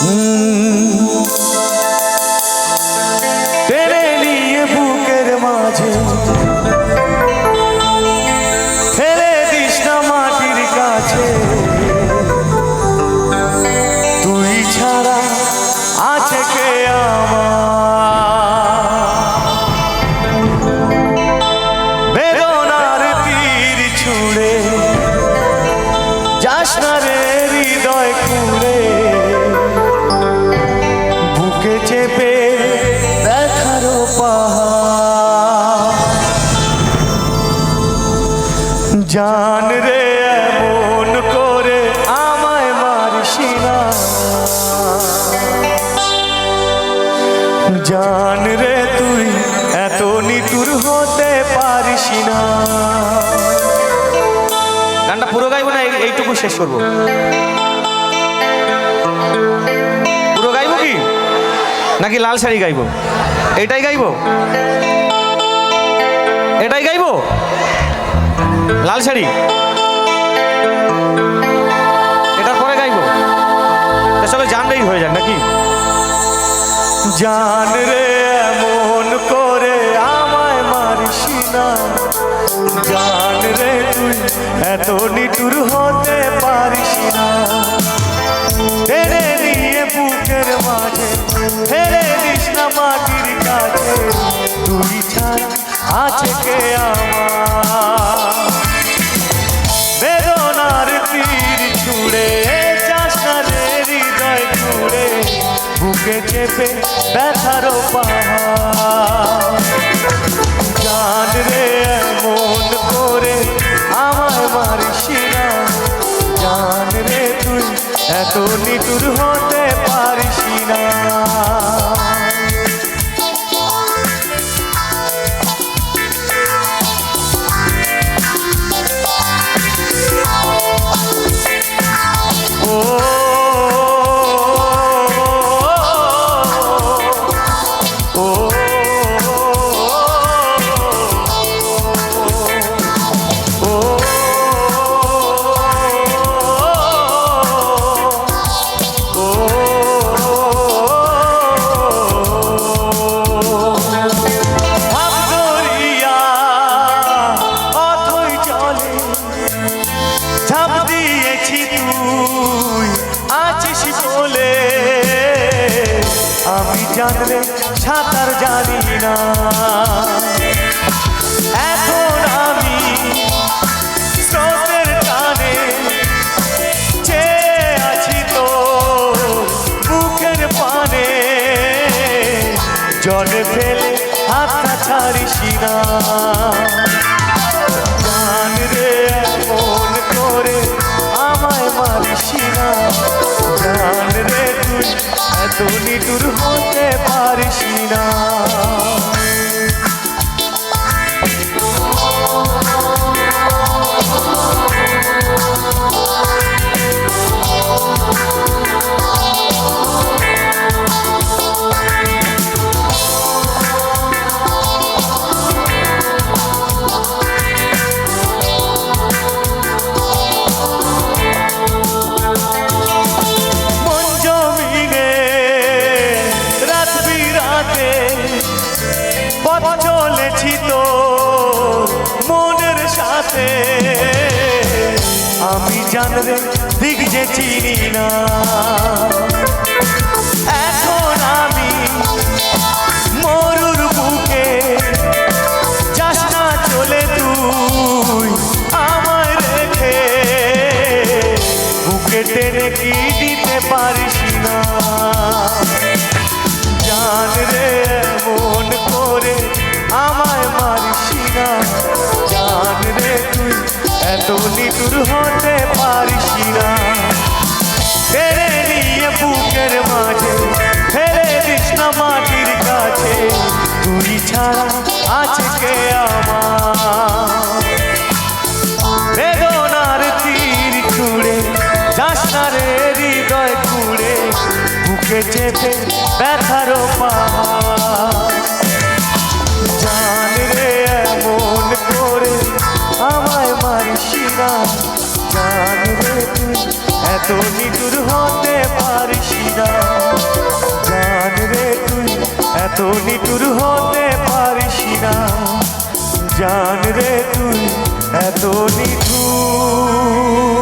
টেনে জান রে এমন করে আমায় মারিসি না জান রে তুই এত নিতুর হতে পারিস না গানটা পুরো গাইবো না, এই- এইটুকু শেষ করব। পুরো গাইবো কি? নাকি লাল শাড়ি গাইবো? এটাই গাইবো? এটাই গাইবো? লাল শাড়ি? এটার পরে গাইবো। সবাই জানলেই হয়ে যান নাকি? জান রে, এমন করে আমায় মারিস না। জান রে, তুই এত নিটুর হতে পারিস না। টেনে নিয়ে বুকের মাঝে ফেলে দিস না মাটির কাছে। তুই ছাড়া আছে কে আমার? চেপে ব্যথার জান রে এমন করে আমার মারিস না জান রে তুই এত নিটুর হতে পারিস না জানলে সাঁতার জানি না। এখন আমি স্রোতের টানে তো বুকের পানে। জলে ফেলে হাতটা ছাড়িস না। জান রে এমন করে আমায় মারিস না। জান রে, তুই এত নিটুর হতে পারিস না। সাথে আমি জানবে দিক যে চিনি না। এখন আমি মরুর বুকে যাস চলে তুই আমায় রেখে। বুকে টেনে কি দিতে পারিস না? জান রে, মন করে নিটুর হতে পারিস না ফেরে নিয়ে বুকের মাঝে দিস না মাটির কাছে। তুই ছাড়া আছে কে আমার? বেদনার তীর ছুড়ে, যাস না রে হৃদয় কুড়ে বুকে চেপে ব্যথার পাহাড় এত নিদুর হতে পারিস না। জান রে তুই, এত নিদুর হতে পারিস না। জান রে তুই, এত নিঠুর।